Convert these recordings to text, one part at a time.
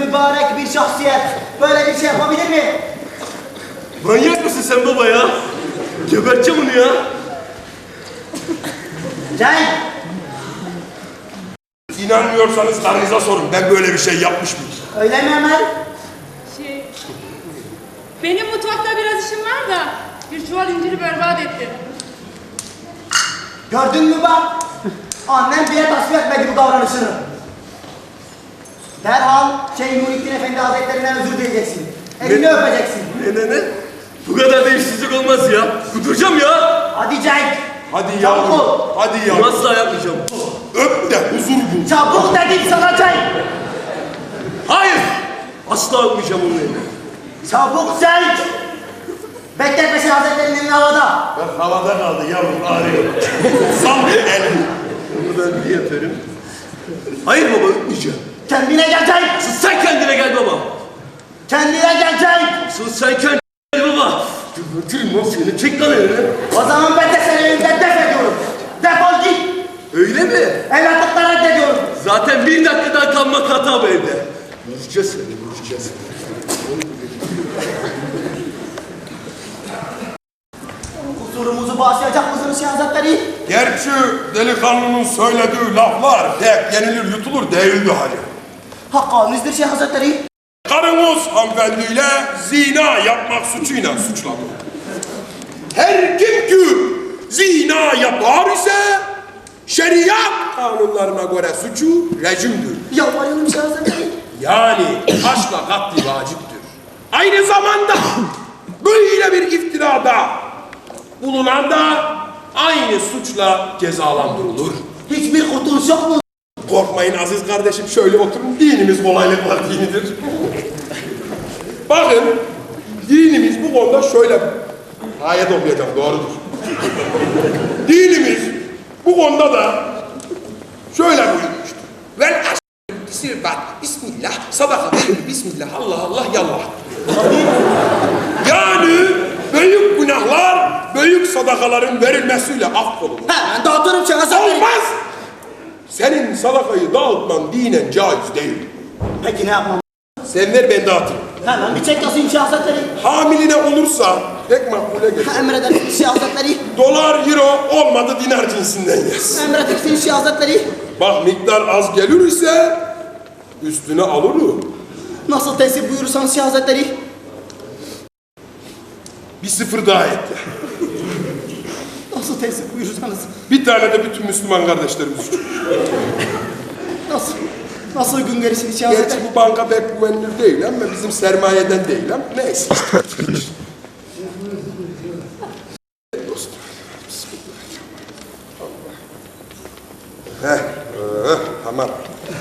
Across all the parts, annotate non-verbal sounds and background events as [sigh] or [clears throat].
mübarek bir şahsiyet böyle bir şey yapabilir mi? Manyak mısın sen baba ya? Geberteceğim onu ya. Cenk! İnanmıyorsanız karınıza sorun. Ben böyle bir şey yapmış mıyım? Öyle mi Emel? Şey, benim mutfakta biraz işim var da bir çuval inciri berbat ettim. Gördün mü bak? Annem bile tasvip etmedi bu davranışını. Derhal Şeyh Muhittin Efendi Hazretlerinden özür dileyeceksin. Elini öpeceksin. Ne ne ne? Bu kadar da işsizlik olmaz ya. Kuduracağım ya. Hadi Cenk! Hadi Çabuk yavrum. ol. Hadi yavrum. asla yapmayacağım. Öp de huzur bul. Çabuk dedim sana Cenk! Hayır. Asla yapmayacağım onu eline. Çabuk Cenk! Bekletme Şeyh Hazretleri'nin elini havada. Bak havada kaldı yavrum ağrıyor. Sal elini. Bunu ben bir yaparım. Hayır baba öpmeyeceğim. Kendine gel Cenk! Sus sen kendine gel baba. Kendine gel Cenk! Sus sen kendine gel baba. Gebertirim lan seni. Çek lan elini. O zaman ben de seni elimden def ediyorum. Defol git! Öyle mi? Evlatlıkla reddediyorum. Zaten bir dakika daha kalmak hata bu evde. Vuracağız seni, vuracağız. Huzurumuzu bağışlayacak mısınız Şeyh Hazretleri? Gerçi delikanlının söylediği laflar pek yenilir yutulur değildi hali. Hakkınızdır Şeyh Hazretleri. Karınız hanımefendiyle zina yapmak suçuyla suçladı. Her kim ki zina yapar ise şeriat kanunlarına göre suçu rejimdir. Yalvarıyorum Şeyh Hazretleri. Yani taşla katli vaciptir. Aynı zamanda böyle bir iftirada bulunan da aynı suçla cezalandırılır. Hiçbir kurtuluş yok mu? Korkmayın aziz kardeşim şöyle oturun dinimiz kolaylıklar dinidir. Bakın dinimiz bu konuda şöyle ayet okuyacağım doğrudur. dinimiz bu konuda da şöyle buyurmuştur. Vel sirbat bismillah sadaka bismillah Allah Allah yallah. yani büyük günahlar büyük sadakaların verilmesiyle affolunur. Hemen dağıtırım Şeyh Hazretleri. Olmaz. Senin sadakayı dağıtman dinen caiz değil. Peki ne yapmam? Sen ver ben dağıtayım. Hemen bir çek Şeyh Hazretleri. Hamiline olursa pek makbule gelir. Emredersiniz Şeyh Hazretleri. Dolar, euro olmadı dinar cinsinden yaz. Emredersiniz Şeyh Hazretleri. Bak miktar az gelir ise üstüne alırım. Nasıl tesir buyurursanız Şeyh Hazretleri. Bir sıfır daha etti. Nasıl tesir buyurursanız. Bir tane de bütün Müslüman kardeşlerimiz için. Nasıl? Nasıl görürsünüz Şeyh Gerçi bu banka pek güvenilir değil ama bizim sermayeden değil ama neyse. Dostum. Heh, heh, tamam.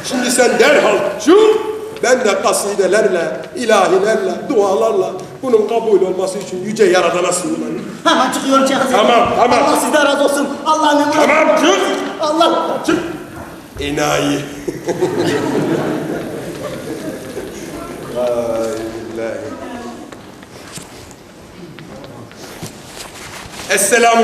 Şimdi sen derhal şu ben de kasidelerle, ilahilerle, dualarla bunun kabul olması için yüce yaradana sığınırım. Hemen çıkıyorum Şeyh Hazretleri. Tamam, tamam. Allah sizden razı olsun. Allah'ın emri. Tamam çık. Allah. Çık. Enayi. Ay billahi.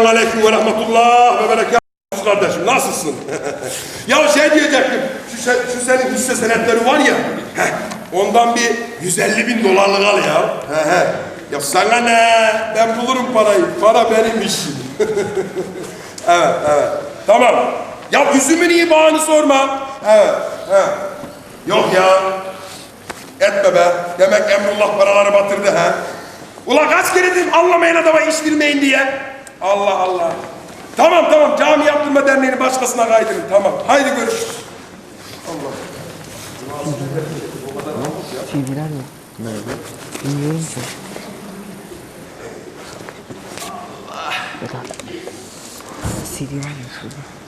Aleyküm ve rahmetullah ve berekatuhu kardeşim nasılsın? [laughs] ya şey diyecektim şu, şu senin hisse senetleri var ya heh, ondan bir 150 bin dolarlık al ya. He he. Ya sana ne? Ben bulurum parayı. Para benim işim. [laughs] evet evet. Tamam. Ya üzümün iyi bağını sorma. Evet. He. Yok ya. Etme be. Demek Emrullah paraları batırdı ha. Ula kaç kere dedim anlamayın adama iş bilmeyin diye. Allah Allah. Tamam tamam cami yaptırma derneğini başkasına kaydırın. Tamam. Haydi görüşürüz. CD'ler mi? Nerede? Bilmiyorum ki. Ya da CD var mı şurada?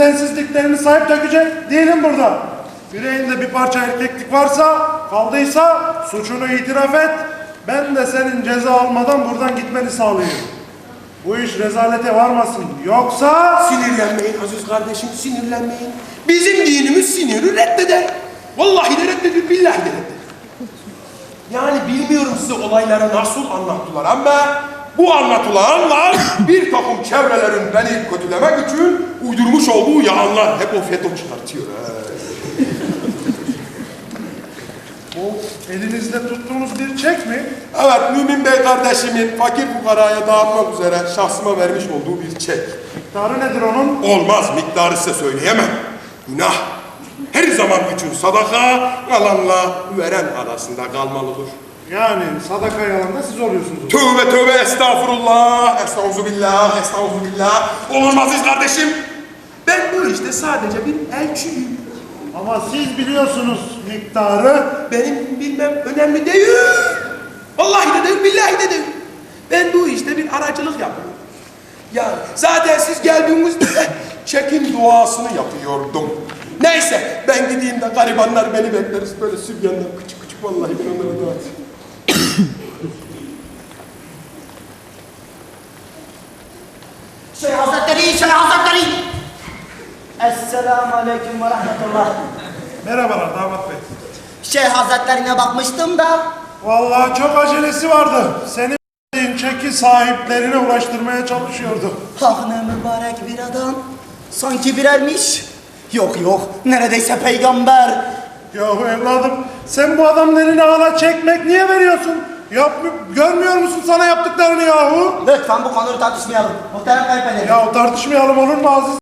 Senin densizliklerini sahip dökecek değilim burada. Yüreğinde bir parça erkeklik varsa, kaldıysa suçunu itiraf et. Ben de senin ceza almadan buradan gitmeni sağlayayım. Bu iş rezalete varmasın. Yoksa... Sinirlenmeyin Aziz kardeşim, sinirlenmeyin. Bizim dinimiz siniri reddeder. Vallahi de reddediyor, billahi de reddediyor. Yani bilmiyorum size olayları nasıl anlattılar ama bu anlatılanlar [coughs] bir takım çevrelerin beni kötülemek için uydurmuş olduğu yalanlar. Hep o FETÖ çıkartıyor. [laughs] Bu elinizde tuttuğunuz bir çek mi? Evet, Mümin Bey kardeşimin fakir fukaraya dağıtmak üzere şahsıma vermiş olduğu bir çek. Miktarı nedir onun? Olmaz, miktarı size söyleyemem. Günah. Her zaman için sadaka, alanla veren arasında kalmalıdır. Yani sadaka yalanda siz oluyorsunuz. Tövbe tövbe estağfurullah, estağfurullah, estağfurullah. Olur mu Aziz kardeşim? Ben bu işte sadece bir elçiyim. Ama siz biliyorsunuz miktarı. Benim bilmem önemli değil. Vallahi de değil, billahi de değil. Ben bu işte bir aracılık yapıyorum. Yani zaten siz geldiğinizde çekim duasını yapıyordum. Neyse ben gideyim de garibanlar beni bekleriz. Böyle sübyanlar küçük küçük vallahi ben onlara dağıtayım. Şeyh Hazretleri, Şeyh Hazretleri. Esselamu Aleyküm ve Rahmetullah. Merhabalar damat bey. Şeyh Hazretlerine bakmıştım da Vallahi çok acelesi vardı. Verdiğin çeki sahiplerine ulaştırmaya çalışıyordu. Ah ne mübarek bir adam. Sanki bir ermiş. Yok yok neredeyse peygamber. Yahu evladım sen bu eline hala çekmek niye veriyorsun? Yap, görmüyor musun sana yaptıklarını yahu? Lütfen bu konuyu tartışmayalım. Muhterem kayınpederim. Ya tartışmayalım olur mu Aziz?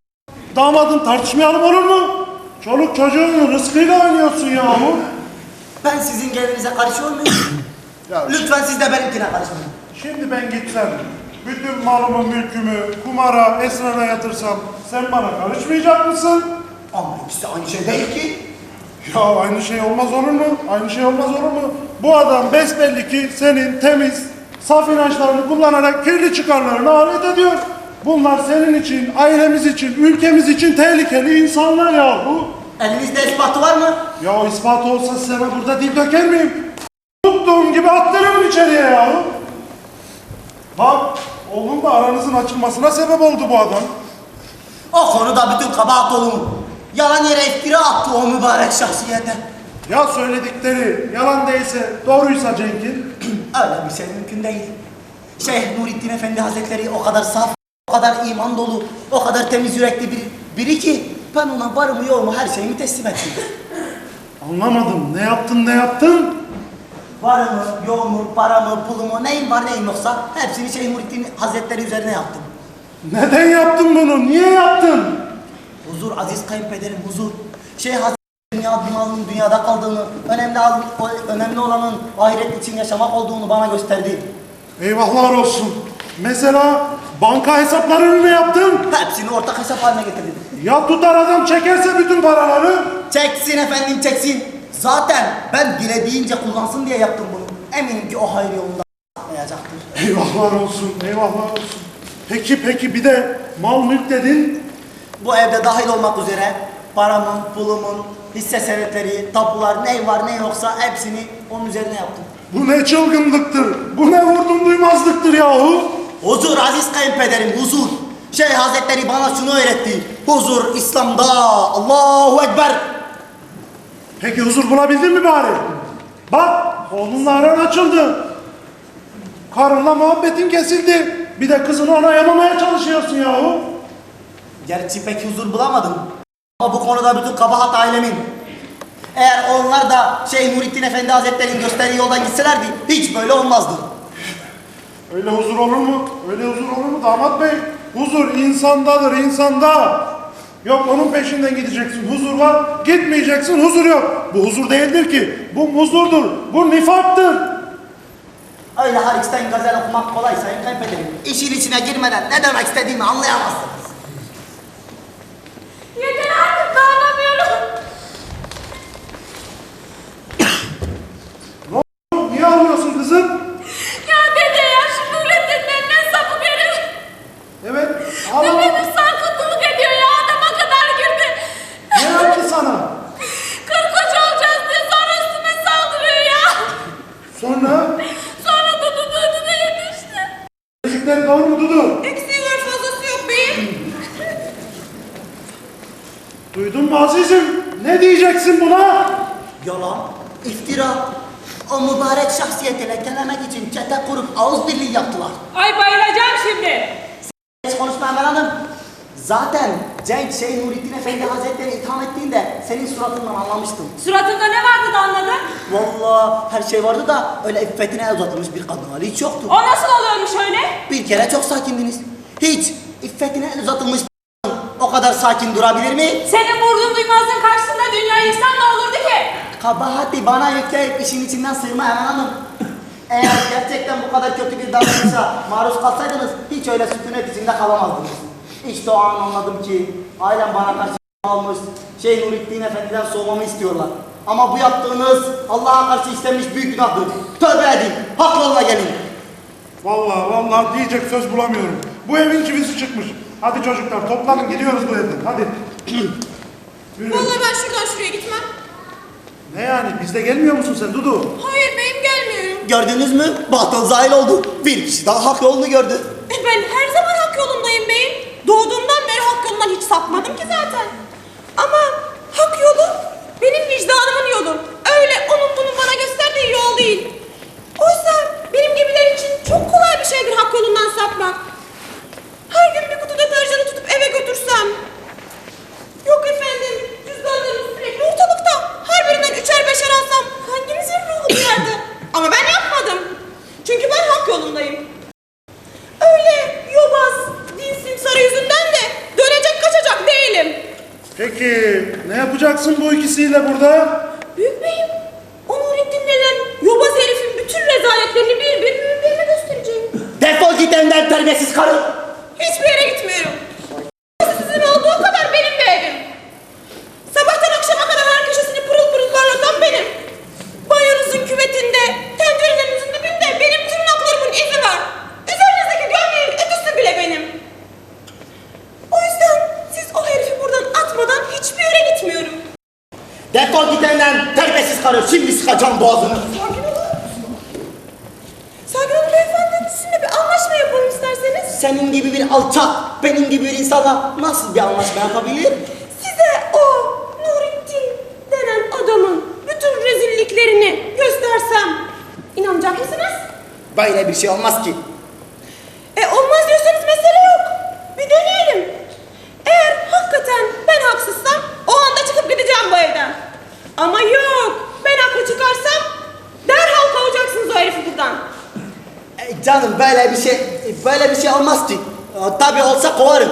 Damadım tartışmayalım olur mu? Çoluk çocuğun rızkıyla oynuyorsun yahu. Ben sizin gelinize karışıyor muyum? Ya Lütfen siz de benimkine karışmayın. şimdi ben gitsem, bütün malımı mülkümü kumara, esrara yatırsam sen bana karışmayacak mısın? Ama ikisi aynı şey değil ki. Ya aynı şey olmaz olur mu? Aynı şey olmaz olur mu? Bu adam besbelli ki senin temiz, saf inançlarını kullanarak kirli çıkarlarına alet ediyor. Bunlar senin için, ailemiz için, ülkemiz için tehlikeli insanlar yahu. Elinizde ispatı var mı? Ya ispat olsa sana burada dil döker miyim? Tuttuğum gibi attırırım içeriye yahu. Bak, oğlum da aranızın açılmasına sebep oldu bu adam. O konuda bütün kabahat onun. Yalan yere iftira attı o mübarek şahsiyete. Ya söyledikleri yalan değilse, doğruysa Cenk'in, [clears throat] Öyle bir şey mümkün değil. Şeyh Nurettin Efendi Hazretleri o kadar saf, o kadar iman dolu, o kadar temiz yürekli bir, biri ki ben ona varımı yoğumu her şeyimi teslim ettim. [clears throat] anlamadım. Ne yaptın, ne yaptın? Varımı, yoğumu, paramı, pulumu, neyim var neyim yoksa hepsini Şeyh Nurettin Hazretleri üzerine yaptım. Neden yaptın bunu? Niye yaptın? Huzur aziz kayınpederim huzur. Hazretleri dünya malının dünyada kaldığını, önemli, önemli olanın ahiret için yaşamak olduğunu bana gösterdi. Eyvahlar olsun. Mesela banka hesaplarını mı yaptın? Hepsini ortak hesap haline getirdim. Ya tutar adam çekerse bütün paraları? Çeksin efendim çeksin. Zaten ben dilediğince kullansın diye yaptım bunu. Eminim ki o hayır yolunda yapmayacaktır. Eyvahlar olsun, eyvahlar olsun. Peki peki bir de mal mülk dedin. Bu evde dahil olmak üzere paramın, pulumun, hisse senetleri, tapular ne var ne yoksa hepsini onun üzerine yaptım. Bu ne çılgınlıktır, bu ne vurdum duymazlıktır yahu. Huzur aziz kayınpederim huzur. Şeyh Hazretleri bana şunu öğretti. Huzur İslam'da. Allahu Ekber. Peki huzur bulabildin mi bari? Bak oğlunla aran açıldı. Karınla muhabbetin kesildi. Bir de kızını ona yamamaya çalışıyorsun yahu. Gerçi pek huzur bulamadım. Ama bu konuda bütün kabahat ailemin. Eğer onlar da Şeyh Nurettin Efendi Hazretleri'nin gösterdiği yoldan gitselerdi hiç böyle olmazdı. Öyle huzur olur mu? Öyle huzur olur mu damat bey? Huzur insandadır insanda. Yok onun peşinden gideceksin. Huzur var. Gitmeyeceksin. Huzur yok. Bu huzur değildir ki. Bu huzurdur. Bu nifaktır. Öyle hariçten gazel okumak kolay sayın kayınpederim. İşin içine girmeden ne demek istediğimi anlayamazsınız. Yeter artık dayanamıyorum. Niye ağlıyorsun kızım? Ya dede ya şu Nurettin denilen sapık herif. Evet. Ağlama. Mehmet'in sarkıntılık ediyor ya adama kadar girdi. Ne yaptı sana? Kır koca olacağız diye sonra üstüme saldırıyor ya. Sonra Sonra Dudu duydu da yetişti. Çocukları doğru mu Dudu? Eksiği var fazlası yok beyim. Duydun mu Aziz'im? Ne diyeceksin buna? Yalan, iftira. O mübarek şahsiyeti lekelemek için çete kurup ağız birliği yaptılar. Ay bayılacağım şimdi. Hiç konuşma Emel Hanım. Zaten Cenk Şeyh Nurettin Efendi Hazretleri itham ettiğinde senin suratından anlamıştım. Suratında ne vardı da anladın? Vallahi her şey vardı da öyle iffetine el uzatılmış bir kadın hali hiç yoktu. O nasıl oluyormuş öyle? Bir kere çok sakindiniz. Hiç iffetine el uzatılmış bir kadın o kadar sakin durabilir mi? Senin vurduğun duymazlığın karşısında dünya yıksan ne olurdu ki? Kabahati bana yükleyip işin içinden sığma Emel Hanım. Eğer gerçekten bu kadar kötü bir davranışa maruz kalsaydınız hiç öyle sükunet içinde kalamazdınız. İşte o an anladım ki ailem bana karşı almış, Şeyh Nurettin Efendi'den soğumamı istiyorlar. Ama bu yaptığınız Allah'a karşı istenmiş büyük günahtır. Tövbe edin, hak yoluna gelin. Vallahi vallahi diyecek söz bulamıyorum. Bu evin çivisi çıkmış. Hadi çocuklar toplanın gidiyoruz bu evden. Hadi. [clears throat] Yürü. Vallahi ben şuradan şuraya gitmem. Ne yani bizde gelmiyor musun sen Dudu? Hayır beyim gelmiyorum. Gördünüz mü? Batıl zahil oldu. Bir kişi daha hak yolunu gördü. Ben her zaman hak yolundayım beyim. Doğduğumdan beri hak yolundan hiç sapmadım ki zaten. Ama hak yolu benim vicdanımın yolu. Öyle onun bunun bana gösterdiği yol değil. Oysa benim gibiler için çok kolay bir şeydir hak yolundan sapmak. Her gün bir kutu deterjanı tutup eve götürsem. Yok efendim cüzdanlarım sürekli ortalıkta. Her birinden üçer beşer alsam hangimizin ruhu duyardı? Ama ben yapmadım. Çünkü ben hak yolundayım. Öyle yobaz, dinsim sarı yüzünden de dönecek kaçacak değilim. Peki ne yapacaksın bu ikisiyle burada? Büyük beyim, o Nurettin denen yobaz herifin bütün rezaletlerini bir bir bir birine göstereceğim. Defol git evden terbiyesiz karı. Hiçbir yere gitmiyorum. Burası Sizin olduğu kadar benim bir evim. Sabahtan akşama kadar her köşesini pırıl pırıl parlatan benim. Banyonuzun küvetinde, tencerenizin dibinde benim tırnaklarımın izi var. Üzerinizdeki gömleğin ötüsü bile benim. O yüzden siz o herifi buradan atmadan hiçbir yere gitmiyorum. Defol git evden terbiyesiz karı. Şimdi sıkacağım boğazını. Sakin olun. Sakin olun beyefendi. Sizinle bir anlaşma yapalım isterseniz. Senin gibi bir alçak, benim gibi bir insana nasıl bir anlaşma yapabilir? Size o Nurettin denen adamın bütün rezilliklerini göstersem inanacak mısınız? Böyle bir şey olmaz ki. E olmaz diyorsanız mesele yok. Bir deneyelim. Eğer hakikaten ben haksızsam o anda çıkıp gideceğim bu evden. Ama yok. Ben haklı çıkarsam derhal kovacaksınız o herifi buradan. E, canım böyle bir şey, böyle bir şey olmaz ki. E, tabii olsa kovarım.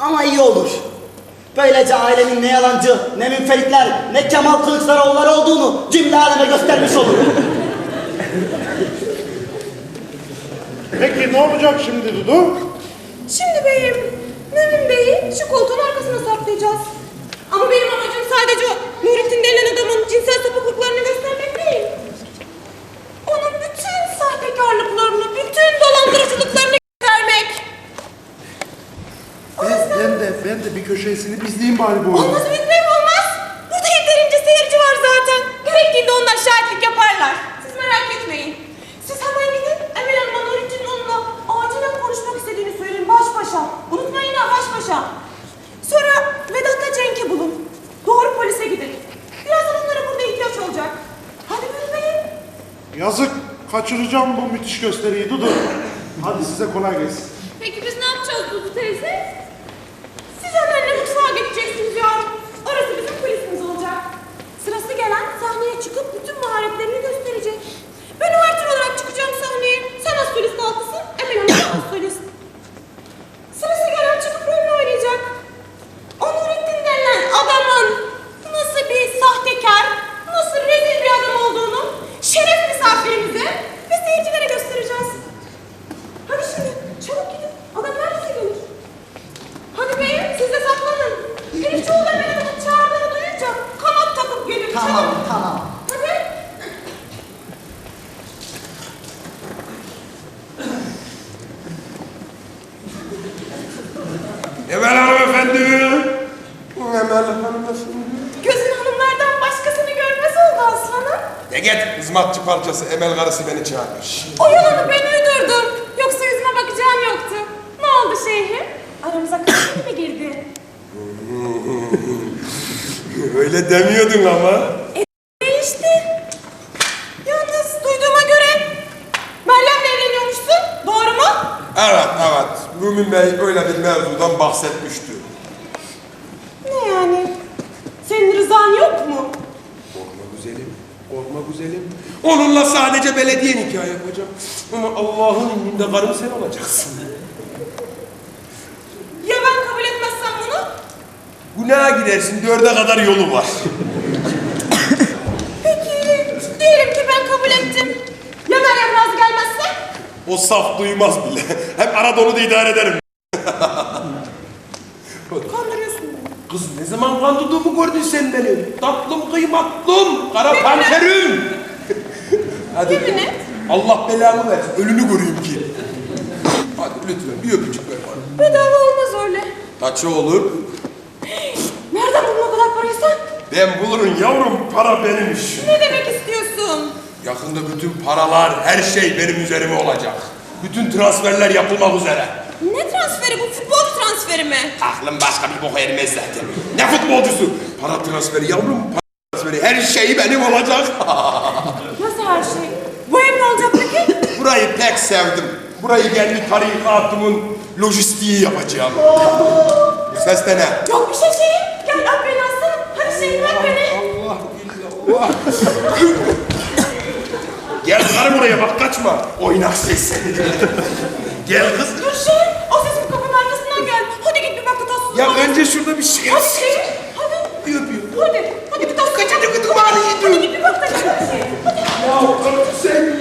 Ama iyi olur. Böylece ailemin ne yalancı, ne münferitler, ne Kemal Kılıçdaroğulları olduğunu cümle aleme göstermiş olurum. Peki ne olacak şimdi Dudu? Şimdi beyim, Mümin Bey'i şu koltuğun arkasına saklayacağız. Ama benim amacım sadece o Nurettin denilen adamın cinsel sapıklıklarını göstermek değil. Onun bütün sahtekarlıklarını, bütün dolandırıcılıklarını göstermek. Ben, ben de ben de bir köşesini izleyeyim bari bu oyunu. Olmaz Ümit Bey olmaz. Burada yeterince seyirci var zaten. Gerektiğinde onlar şahitlik yaparlar. Siz merak etmeyin. Siz hemen gidin Emel Hanım'a Nurettin'in onunla acilen konuşmak istediğini söyleyin baş başa. Unutmayın ha baş başa. Sonra Vedat'la Cenk'i bulun. Doğru polise gidin. Birazdan onlara burada ihtiyaç olacak. Hadi Ümit Bey'im. Yazık kaçıracağım bu müthiş gösteriyi Dudu. Hadi size kolay gelsin. Peki biz ne yapacağız Dudu teyze? Siz hemen mutfağa geçeceksiniz yavrum. Orası bizim kulisimiz olacak. Sırası gelen sahneye çıkıp bütün maharetlerini gösterecek. Ben uvertür olarak çıkacağım sahneye. Sen az solist altısın, Emel Hanım da az solist. Sırası gelen çıkıp rolünü oynayacak. O Nurettin denilen adamın nasıl bir sahtekar, nasıl rezil bir adam olduğunu şeref misafirimize ve seyircilere Emel hanımefendi. Emel hanımefendi. Gözün hanımlardan başkasını görmez oldu aslanım. De git hizmetçi parçası Emel karısı beni çağırmış. O yalanı ben uydurdum. Yoksa yüzüme bakacağım yoktu. Ne oldu şeyhim? Aramıza kaçın mı girdi? [laughs] Öyle demiyordun ama. Değişti. Yalnız duyduğuma göre Meryem'le evleniyormuşsun. Doğru mu? Evet evet. Mümin Bey öyle bir mevzudan bahsetmişti. Ne yani? Senin rızan yok mu? Korkma güzelim. Korkma güzelim. Onunla sadece belediye nikahı yapacağım. Ama Allah'ın indinde karım sen olacaksın. Ya ben kabul etmezsem bunu? Günaha gidersin. Dörde kadar yolu var. [coughs] Peki diyelim ki ben kabul ettim. Ya Meryem razı gelmezse? O saf duymaz bile. Hep arada onu da idare ederim. Kandırıyorsun beni. Kız ne zaman kandırdığımı gördün sen benim. Tatlım kıymatlım. Kara panterim. [laughs] Hadi. Yemin et. Allah belamı versin. Ölünü göreyim ki. Hadi lütfen bir öpücük ver bana. Bedava olmaz öyle. Kaçı olur? [gasps] Nereden buldun o kadar parayı sen? Ben bulurum yavrum. Para benim iş. Ne demek istiyorsun? Yakında bütün paralar, her şey benim üzerime olacak. Bütün transferler yapılmak üzere. Ne transferi bu? Futbol transferi mi? Aklım başka bir boka ermez zaten. Ne futbolcusu? Para transferi yavrum, para transferi. Her şey benim olacak. [laughs] Nasıl her şey? Bu ev ne olacak peki? Burayı pek sevdim. Burayı kendi tarikatımın lojistiği yapacağım. Bu ses de ne? Yok bir şey şeyim. Gel öp beni aslanım. Hadi şeyim öp beni. Allah illallah. Gel buraya bak kaçma. Oynak ses. [laughs] Gel kız. Dur şeyim. O sesim kapının arkasından geldi. Hadi git bir bak tas. Ya önce şurada bir şey Hadi şeyim. Hadi. Bir öpüyor. Hadi. Hadi bir tas. Kaçıncı gıdım ağrı Hadi git bir bak gel şeyim. Hadi. Ya sen.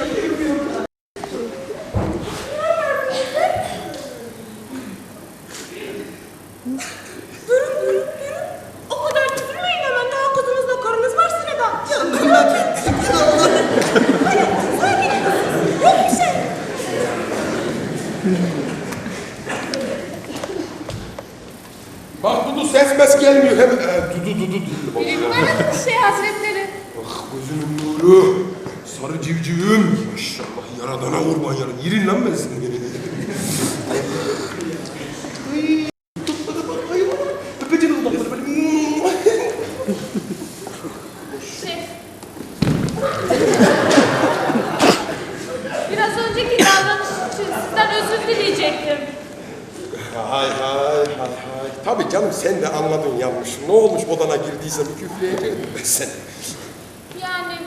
Durun durun durun. O kadar üzülmeyin hemen. Daha kızınızla karınız var sırada. Ya merak ettim. Hadi sakin. Yok bir şey. Bak Dudu ses mes gelmiyor. Hem e, Dudu Dudu Dudu. Biri numaranın şey hazretleri. Ah gözümün nuru. Sarı civcivim. Maşallah yaradana kurban yarın. Yirin lan ben seni. Ay, tutmadı bak, ay, öpeceğim dudakları böyle. Şey. Biraz önceki davranış için sizden özür dileyecektim. Hay hay hay hay. Tabii canım sen de anladın yanlış. Ne olmuş bir küfleyeceğim ben seni. Yani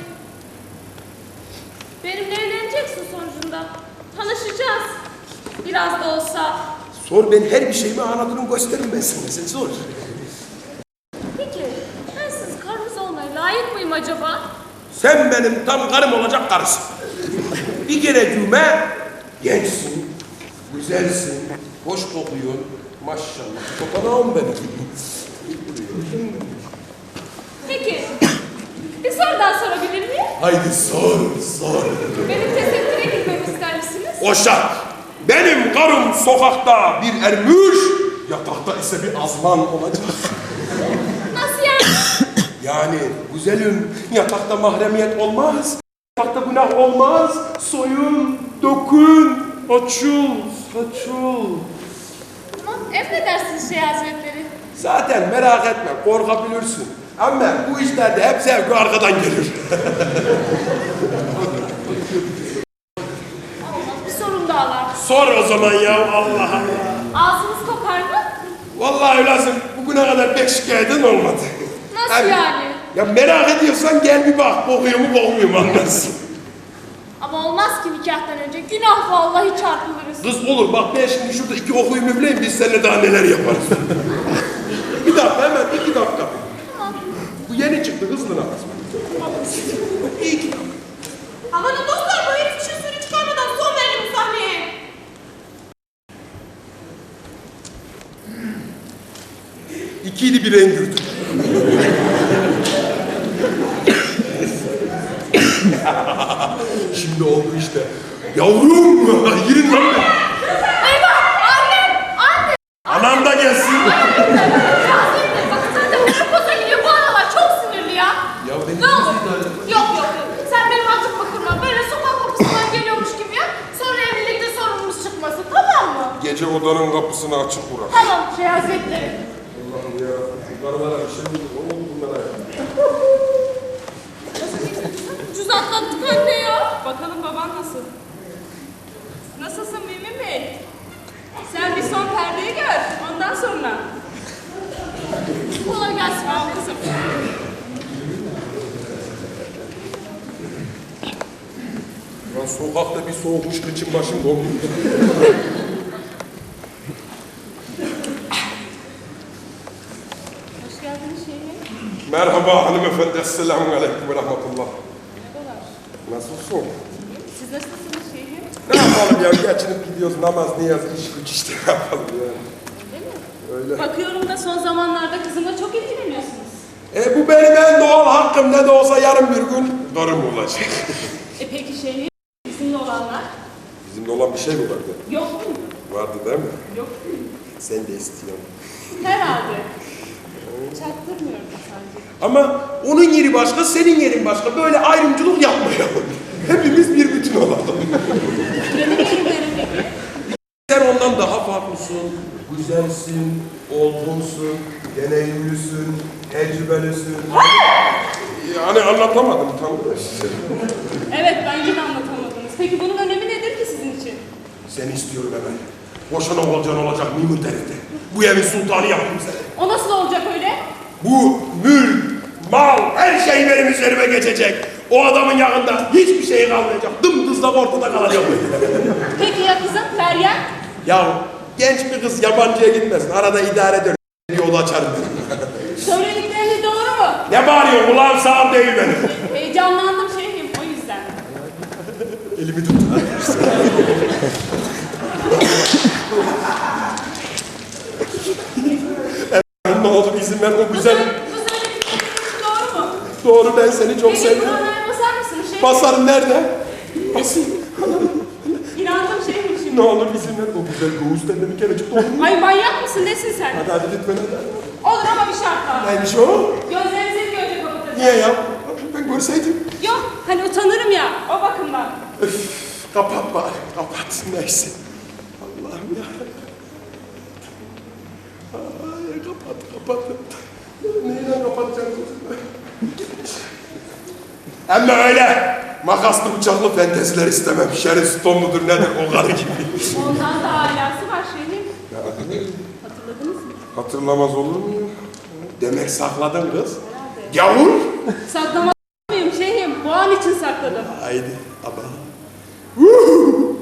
benimle evleneceksin sonucunda. Tanışacağız. Biraz da olsa. Sor ben her bir şeyimi anladığını gösteririm ben sana. Sen sor. Peki ben siz karınız olmaya layık mıyım acaba? Sen benim tam karım olacak karısın. Bir kere cüme gençsin, güzelsin, hoş kokuyorsun. Maşallah. Topanağım benim. Peki bir soru daha sorabilir miyim? Haydi sor, sor. Benim tesettüre gitmemi ister misiniz? O şart. Benim karım sokakta bir ermüş, yatakta ise bir azman olacak. Nasıl yani? [coughs] Yani güzelim, yatakta mahremiyet olmaz. Yatakta günah olmaz. Soyun, dokun, açıl, saçıl. Tamam emredersiniz şey hazretleri. Zaten merak etme, korkabilirsin. Ama bu işlerde hep sevgi arkadan gelir. Bir sorun daha var. Sor o zaman ya Allah Allah. Ağzınız kokar mı? Vallahi lazım bugüne kadar pek şikayetin olmadı. Nasıl Tabii. yani? Ya merak ediyorsan gel bir bak, kokuyor mu kokmuyor mu anlarsın. Ama olmaz ki nikahtan önce. Günah vallahi çarpılırız. Kız olur bak ben şimdi şurada iki okuyayım üfleyeyim biz seninle daha neler yaparız. bir dakika hemen iki dakika. Yeni çıktı hızlı namaz. İyi ki. Amanın dostlar bu herif işin sürü çıkarmadan son verelim bu sahneye. İkiydi bir engürdü. Şimdi oldu işte. Yavrum! Girin lan be. Eyvah! Annem! Anne! Anam da gelsin. gece odanın kapısını açık bırak. Tamam şey hazretleri. Allah'ım ya. şu Karılara bir şey mi olur bunlara ya? Ucuz atlattık anne ya. Bakalım baban nasıl? Nasılsın Mümin Bey? Sen bir son perdeyi gör. Ondan sonra. Kolay gelsin al kızım. Lan sokakta bir soğukmuş kıçım başım dondu. Hoş geldiniz şeyhim. Merhaba hanımefendi. Esselamun aleyküm ve rahmetullah. Nasılsın? Siz nasılsınız şeyhim? Ne yapalım ya? Geçinip gidiyoruz. Namaz, niyaz, iş güç işte ne yapalım ya. Öyle. Bakıyorum da son zamanlarda kızımla çok ilgileniyorsunuz. E bu benim en doğal hakkım. Ne de olsa yarın bir gün karım olacak. E peki şeyhim? Bizimle olanlar? Bizimde olan bir şey mi vardı? Yok mu? Vardı değil mi? Yok mu? Sen de istiyorsun. Herhalde. [laughs] Çaktırmıyorum sadece. Ama onun yeri başka, senin yerin başka. Böyle ayrımcılık yapmayalım. Hepimiz bir bütün olalım. Benim yerimlerim peki? Sen ondan daha farklısın, güzelsin, olgunsun, deneyimlisin, tecrübelisin. Yani anlatamadım tam da. Evet bence de anlatamadınız. Peki bunun önemi nedir ki sizin için? Seni istiyorum hemen. Boşuna olacaksın olacak mimur derinde. Bu evin sultanı yaptım seni. O nasıl olacak öyle? Bu mülk, mal, her şey benim üzerime geçecek. O adamın yanında hiçbir şey kalmayacak. Dımdızlak ortada kalacak. Peki ya kızım Meryem? ya genç bir kız yabancıya gitmesin. Arada idare eder. Bir yol açarım ben. Söyledikleriniz doğru mu? ne bağırıyorsun? Kulağım sağır değil benim. Heyecanlandım şeyhim o yüzden. Elimi tut. ne oldu izin ver o güzel. Bu söyledikleriniz doğru mu? Doğru ben seni çok Peki seviyorum. buralara basar mısınız şeyhim? Basarım nerede? Basayım. Ne olur izin ver. O güzel göğüs bir kere çıktı olur mu? Ay manyak mısın nesin sen? Hadi hadi lütfen hadi. Olur ama bir şartla. Neymiş o? Gözlerinizi bir önce kapatacağım. Niye ya? Ben görseydim. Yok hani utanırım ya o bakımdan. Öf, kapat bari. Kapat. Neyse. Allah'ım ya. Ay, kapat kapat. Neyle kapatacaksın? Hem öyle. Makaslı bıçaklı fenteziler istemem. Şerif stonludur nedir o karı gibi. Ondan daha alası var şeyhim. Hatırladınız mı? Hatırlamaz olur mu? Demek sakladın kız. Gavur. Saklamaz mıyım şeyhim? Bu an için sakladım. Haydi. Woo!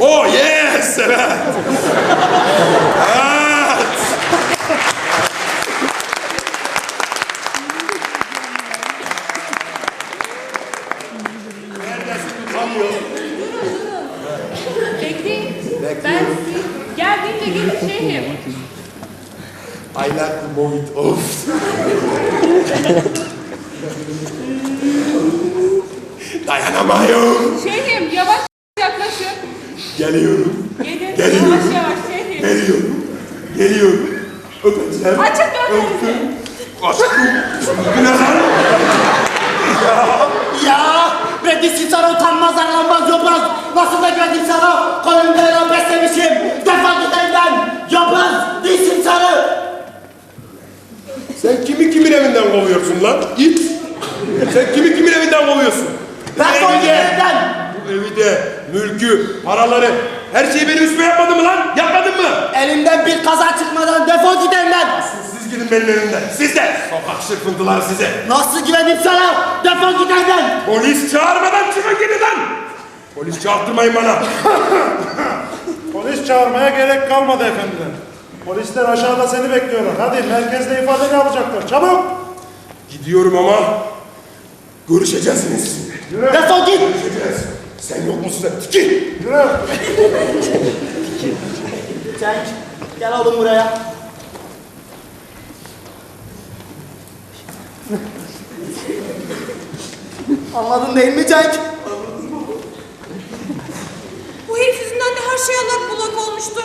oh yes! Evet. I like the moment of. Dayanamıyorum. Şeyhim yavaş yaklaşın. Geliyorum. Gelin Geliyorum. yavaş yavaş şeyhim. Geliyorum. Geliyorum. Öpeceğim. Açın gözlerinizi. Öptüm. Aşkım. Bu ne lan? Ya ben dişi sana utanmaz arlanmaz yobaz. Nasıl da geldim sana koyunlarına beslemişim. Defol git evden. Yobaz dişi sarı. Sen kimi kimin evinden kovuyorsun lan? İt. Sen kimi kimin evinden kovuyorsun? Evi git de, evden. Bu evi de, mülkü, paraları, her şeyi benim üstüme yapmadın mı lan? Yapmadın mı? Elimden bir kaza çıkmadan defol git evden. Siz gidin benim evimden. Siz de. Sokak şırfıntıları size. Nasıl güveneyim sana? Defol git evden. Polis çağırmadan çıkın gidin lan. Polis çağırtmayın bana. [laughs] Polis çağırmaya gerek kalmadı efendiler. Polisler aşağıda seni bekliyorlar. Hadi merkezde ifadeni alacaklar. Çabuk! Gidiyorum ama görüşeceksiniz. Defol git. Görüşeceğiz. Sen yok musun sen? Tiki. Yürü! Cenk gel oğlum buraya. Anladın değil mi Cenk? Bu herif yüzünden de her şey allak bullak olmuştu.